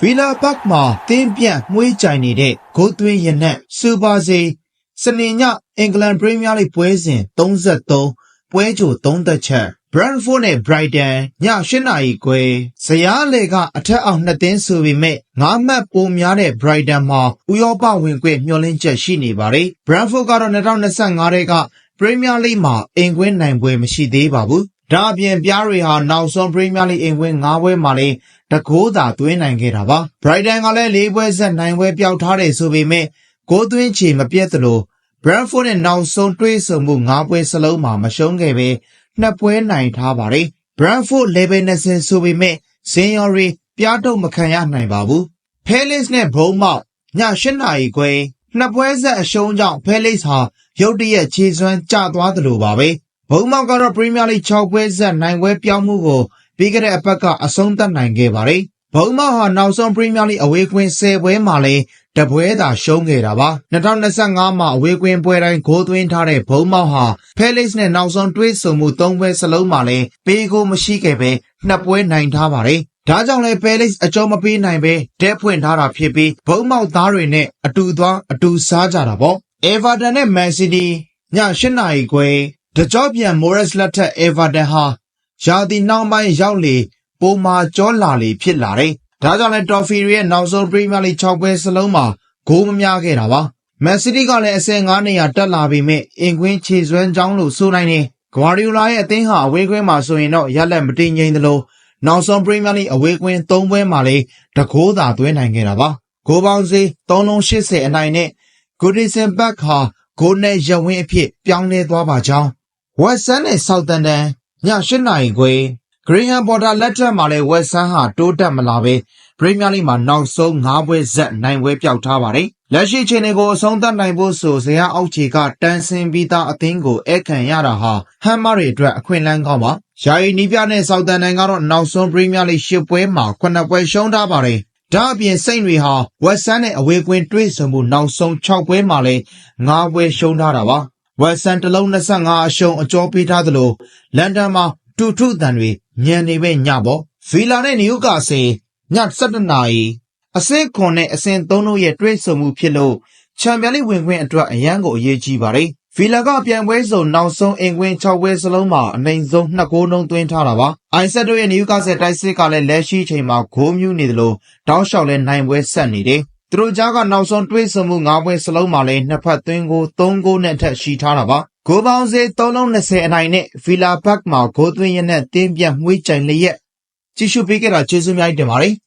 ဗီလာဘတ်မှာတင်းပြန့်မှွေးကြိုင်နေတဲ့ဂိုးသွင်းရနက်စူပါစီစနေညအင်္ဂလန်ပရီးမီးယားလိပွဲစဉ်33ပွဲကြို3သက်ချက် Brentford နဲ့ Brighton ည8နာရီခွဲဇယားလေကအထက်အောင်နှစ်သင်းဆိုပေမဲ့9မှတ်ပိုများတဲ့ Brighton မှာဥရောပဝင်ခွင့်မျှော်လင့်ချက်ရှိနေပါတယ်။ Brentford ကတော့2025ထဲက Premier League မှာအင်ကွင်းနိုင်ပွဲမရှိသေးပါဘူး။ ဒါအပြင်ပြားတွေဟာနောက်ဆုံး Premier League အင်ကွင်း9ပွဲမှာလည်းတကိုးသာသွင်းနိုင်ခဲ့တာပါ။ Brighton ကလည်း၄ပွဲဆက်နိုင်ပွဲပျောက်ထားတယ်ဆိုပေမဲ့ဂိုးသွင်းချေမပြတ်သလို Brentford နဲ့နောက်ဆုံးတွေ့ဆုံမှု9ပွဲစလုံးမှာမရှုံးခဲ့ပဲနှစ်ပွဲနိုင်ထားပါတယ်။ Brentford level 20ဆိုပေမဲ့ဇင်ယော်ရီပြားတော့မခံရနိုင်ပါဘူး။ Palace နဲ့ Bournemouth ည8နာရီခွဲနှစ်ပွဲဆက်အရှုံးကြောင့် Palace ဟာရုတ်တရက်ခြေစွမ်းကျသွားသလိုပါပဲ။ Bournemouth ကတော့ Premier League 6ပွဲဆက်နိုင်ပွဲပြောင်းမှုကိုပြီးခဲ့တဲ့အပတ်ကအဆုံးသတ်နိုင်ခဲ့ပါတယ်။ Bournemouth ဟာနောက်ဆုံး Premier League အဝေးကွင်း10ပွဲမှာလည်းတပွဲသာရှုံးခဲ့တာပါ။2025မှာအဝေးကွင်းပွဲတိုင်းဂိုးသွင်းထားတဲ့ Bournemouth ဟာ Palace နဲ့နောက်ဆုံးတွေ့ဆုံမှု3ပွဲစလုံးမှာလည်းပေးဂိုးမရှိခဲ့ပဲနှစ်ပွဲနိုင်ထားပါတယ်။ဒါကြောင့်လည်း Palace အကျုံးမပေးနိုင်ပဲတဲဖွင့်ထားတာဖြစ်ပြီး Bournemouth သားတွေနဲ့အတူသွားအတူစားကြတာပေါ့။ Everton နဲ့ Man City ည8နာရီခွဲ တကြော့ပြန် Moraes လက်ထက် Everton ဟာ ရာသီနောက်ပိုင်းရောက်လေ ပိုမာကြောလာလေ ဖြစ်လာတယ်။ဒါကြောင့်လည်း Toffee တွေရဲ့ နောက်ဆုံး Premier League 6ပွဲစလုံးမှာ ဂိုးမများခဲ့တာပါ။ Man City ကလည်း အဆင့်9နေရာ တက်လာပေမဲ့အင်ကွင်းခြေစွမ်းကြောင်းလို့ ဆိုနိုင်တယ်။ Guardiola ရဲ့ အသင်းဟာ အဝေးကွင်းမှာဆိုရင်တော့ ရလက်မတည်ငြိမ်သလို နောက်ဆုံး Premier League အဝေးကွင်း3ပွဲမှာလည်းတကိုးသာ သွင်းနိုင်ခဲ့တာပါ။ဂိုးပေါင်းစေး3လုံး80အနိုင်နဲ့ Goodison Park ဟာ ဂိုးနဲ့ရဝင်းအဖြစ် ပြောင်းလဲသွားပါကြောင်း West Ham နဲ့ Southampton ည8နာရီခွဲ Graham Potter လက်ထက်မှာလည်း West Ham ဟာတိုးတက်မလာပဲ Premier League မှာနောက်ဆုံး5ပွဲဆက်နိုင်ပွဲပျောက်ထားပါတယ်။လက်ရှိအခြေအနေကိုအဆုံးသတ်နိုင်ဖို့ဆိုဇယားအောက်ခြေကတန်းဆင်းပြီးသားအသင်းကိုဧည့်ခံရတာဟာဟမ်းမတွေအတွက်အခွင့်အလမ်းကောင်းပါ။ယာယီနီးပြနဲ့ Southampton ကတော့နောက်ဆုံး Premier League 10ပွဲမှာ9ပွဲရှုံးထားပါတယ်။ဒါအပြင်စိတ်တွေဟာ West Ham နဲ့အဝေးကွင်းတွေ့ဆုံမှုနောက်ဆုံး6ပွဲမှာလည်း9ပွဲရှုံးထားတာပါ။ West Ham တလုံး25အရှုံးအကျော်ပေးထားသလိုလန်ဒန်မှာတူထုတန်တွေညံနေပဲညပေါ့။ Villa နဲ့ Newcastle ည7နာရီအဆင့်9နဲ့အဆင့်3တို့ရဲ့တွေ့ဆုံမှုဖြစ်လို့ချန်ပီယံလိဝင်ခွင့်အတွက်အရန်ကိုအရေးကြီးပါတယ်။ဗီလာကပြိုင်ပွဲစုံနောက်ဆုံးအင်ကွင်း6ပွဲစလုံးမှာအနိုင်ဆုံး2ဂိုးနှုန်းသွင်းထားတာပါ။အိုင်ဆက်တို့ရဲ့ Newcastle တိုက်စစ်ကလည်းလက်ရှိချိန်မှာဂိုးမြူးနေသလိုတောက်လျှောက်လဲနိုင်ပွဲဆက်နေတယ်။သူ တို့ကြားကနောက်ဆုံးတွေ့ဆုံမှု9ပွဲစလုံးမှာလည်းနှစ်ဖက်သွင်းဂိုး3ဂိုးနဲ့အထက်ရှိထားတာပါ။ဂိုးပေါင်းစေး3လုံး20အနိုင်နဲ့ဗီလာဘတ်မှာဂိုးသွင်းရတဲ့တင်းပြန့်မှွေးကြိုင်လျက်ကြည့်ရှုပေးခဲ့တာကျေးဇူးများတင်ပါတယ်။